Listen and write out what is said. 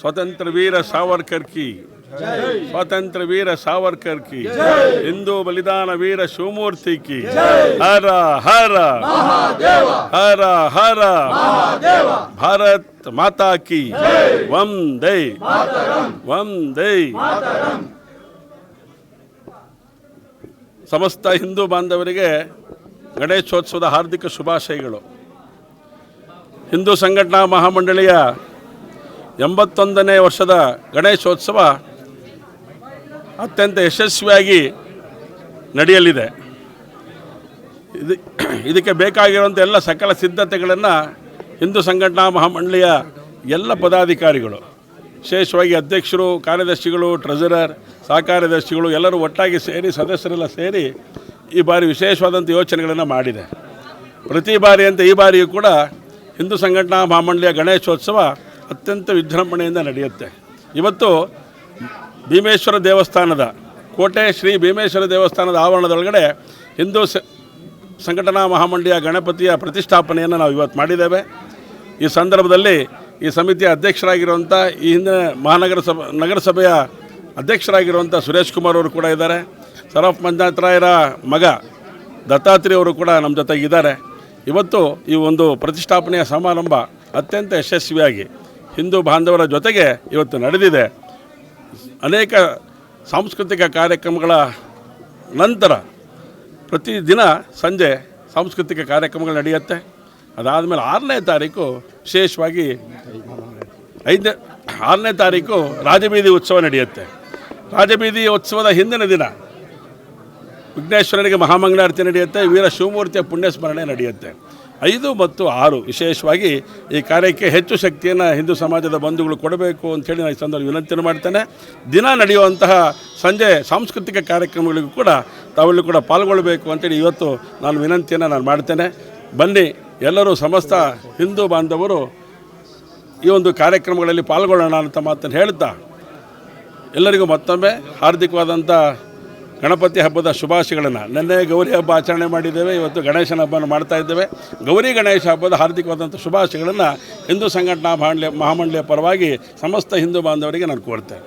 ಸ್ವತಂತ್ರ ವೀರ ಸಾವರ್ಕರ್ ಕಿ. ಸ್ವತಂತ್ರ ವೀರ ಸಾವರ್ಕರ್ ಕಿ. ಹಿಂದೂ ಬಲಿದಾನ ವೀರ ಶಿವಮೂರ್ತಿ ಕಿ. ಹರ ಹರ. ಹರ ಹರ. ಭಾರತ್ ಮಾತಾ ಕಿ. ವಂದೇ. ವಂದೇ. ಸಮಸ್ತ ಹಿಂದೂ ಬಾಂಧವರಿಗೆ ಗಣೇಶೋತ್ಸವದ ಹಾರ್ದಿಕ ಶುಭಾಶಯಗಳು. ಹಿಂದೂ ಸಂಘಟನಾ ಮಹಾಮಂಡಳಿಯ ಎಂಬತ್ತೊಂದನೇ ವರ್ಷದ ಗಣೇಶೋತ್ಸವ ಅತ್ಯಂತ ಯಶಸ್ವಿಯಾಗಿ ನಡೆಯಲಿದೆ. ಇದು ಇದಕ್ಕೆ ಬೇಕಾಗಿರುವಂಥ ಎಲ್ಲ ಸಕಲ ಸಿದ್ಧತೆಗಳನ್ನು ಹಿಂದೂ ಸಂಘಟನಾ ಮಹಾಮಂಡಳಿಯ ಎಲ್ಲ ಪದಾಧಿಕಾರಿಗಳು, ವಿಶೇಷವಾಗಿ ಅಧ್ಯಕ್ಷರು, ಕಾರ್ಯದರ್ಶಿಗಳು, ಟ್ರೆಜರರ್, ಸಹಕಾರ್ಯದರ್ಶಿಗಳು ಎಲ್ಲರೂ ಒಟ್ಟಾಗಿ ಸೇರಿ, ಸದಸ್ಯರೆಲ್ಲ ಸೇರಿ ಈ ಬಾರಿ ವಿಶೇಷವಾದಂಥ ಯೋಚನೆಗಳನ್ನು ಮಾಡಿದೆ. ಪ್ರತಿ ಬಾರಿಯಂತೆ ಈ ಬಾರಿಯೂ ಕೂಡ ಹಿಂದೂ ಸಂಘಟನಾ ಮಹಾಮಂಡಳಿಯ ಗಣೇಶೋತ್ಸವ ಅತ್ಯಂತ ವಿಜೃಂಭಣೆಯಿಂದ ನಡೆಯುತ್ತೆ. ಇವತ್ತು ಭೀಮೇಶ್ವರ ದೇವಸ್ಥಾನದ, ಕೋಟೆ ಶ್ರೀ ಭೀಮೇಶ್ವರ ದೇವಸ್ಥಾನದ ಆವರಣದೊಳಗಡೆ ಹಿಂದೂ ಸಂಘಟನಾ ಮಹಾಮಂಡಿಯ ಗಣಪತಿಯ ಪ್ರತಿಷ್ಠಾಪನೆಯನ್ನು ನಾವು ಇವತ್ತು ಮಾಡಿದ್ದೇವೆ. ಈ ಸಂದರ್ಭದಲ್ಲಿ ಈ ಸಮಿತಿಯ ಅಧ್ಯಕ್ಷರಾಗಿರುವಂಥ ಈ ಹಿಂದಿನ ಮಹಾನಗರ ಸಭ ನಗರಸಭೆಯ ಅಧ್ಯಕ್ಷರಾಗಿರುವಂಥ ಸುರೇಶ್ ಕುಮಾರ್ ಅವರು ಕೂಡ ಇದ್ದಾರೆ. ಸರಫ್ ಮಂಜಾತ್ರಾಯರ ರಾಯರ ಮಗ ದತ್ತಾತ್ರಿ ಅವರು ಕೂಡ ನಮ್ಮ ಜೊತೆಗಿದ್ದಾರೆ. ಇವತ್ತು ಈ ಒಂದು ಪ್ರತಿಷ್ಠಾಪನೆಯ ಸಮಾರಂಭ ಅತ್ಯಂತ ಯಶಸ್ವಿಯಾಗಿ ಹಿಂದೂ ಬಾಂಧವರ ಜೊತೆಗೆ ಇವತ್ತು ನಡೆದಿದೆ. ಅನೇಕ ಸಾಂಸ್ಕೃತಿಕ ಕಾರ್ಯಕ್ರಮಗಳ ನಂತರ ಪ್ರತಿದಿನ ಸಂಜೆ ಸಾಂಸ್ಕೃತಿಕ ಕಾರ್ಯಕ್ರಮಗಳು ನಡೆಯುತ್ತೆ. ಅದಾದಮೇಲೆ ಆರನೇ ತಾರೀಕು ವಿಶೇಷವಾಗಿ ಐದನೇ, ಆರನೇ ತಾರೀಕು ರಾಜಬೀದಿ ಉತ್ಸವ ನಡೆಯುತ್ತೆ. ರಾಜಬೀದಿ ಉತ್ಸವದ ಹಿಂದಿನ ದಿನ ವಿಘ್ನೇಶ್ವರನಿಗೆ ಮಹಾಮಂಗಳಾರತಿ ನಡೆಯುತ್ತೆ, ವೀರ ಶಿವಮೂರ್ತಿಯ ಪುಣ್ಯಸ್ಮರಣೆ ನಡೆಯುತ್ತೆ. ಐದು ಮತ್ತು ಆರು. ವಿಶೇಷವಾಗಿ ಈ ಕಾರ್ಯಕ್ಕೆ ಹೆಚ್ಚು ಶಕ್ತಿಯನ್ನು ಹಿಂದೂ ಸಮಾಜದ ಬಂಧುಗಳು ಕೊಡಬೇಕು ಅಂತೇಳಿ ನಾನು ಈ ಸಂದರ್ಭ ವಿನಂತಿಯನ್ನು ಮಾಡ್ತೇನೆ. ದಿನ ನಡೆಯುವಂತಹ ಸಂಜೆ ಸಾಂಸ್ಕೃತಿಕ ಕಾರ್ಯಕ್ರಮಗಳಿಗೂ ಕೂಡ ತಾವೆಲ್ಲೂ ಕೂಡ ಪಾಲ್ಗೊಳ್ಳಬೇಕು ಅಂತೇಳಿ ಇವತ್ತು ನಾನು ವಿನಂತಿಯನ್ನು ನಾನು ಮಾಡ್ತೇನೆ. ಬನ್ನಿ, ಎಲ್ಲರೂ ಸಮಸ್ತ ಹಿಂದೂ ಬಾಂಧವರು ಈ ಒಂದು ಕಾರ್ಯಕ್ರಮಗಳಲ್ಲಿ ಪಾಲ್ಗೊಳ್ಳೋಣ ಅಂತ ಮಾತನ್ನು ಹೇಳ್ತಾ, ಎಲ್ಲರಿಗೂ ಮತ್ತೊಮ್ಮೆ ಹಾರ್ದಿಕವಾದಂಥ ಗಣಪತಿ ಹಬ್ಬದ ಶುಭಾಶಯಗಳನ್ನು. ನಿನ್ನೆ ಗೌರಿ ಹಬ್ಬ ಆಚರಣೆ ಮಾಡಿದ್ದೇವೆ, ಇವತ್ತು ಗಣೇಶನ ಹಬ್ಬವನ್ನು ಮಾಡ್ತಾ ಇದ್ದೇವೆ. ಗೌರಿ ಗಣೇಶ ಹಬ್ಬದ ಹಾರ್ದಿಕವಾದಂಥ ಶುಭಾಶಯಗಳನ್ನು ಹಿಂದೂ ಸಂಘಟನಾ ಮಹಾಂಡ್ಯ ಮಹಾಮಂಡಳಿಯ ಪರವಾಗಿ ಸಮಸ್ತ ಹಿಂದೂ ಬಾಂಧವರಿಗೆ ನಾನು ಕೋರ್ತೇನೆ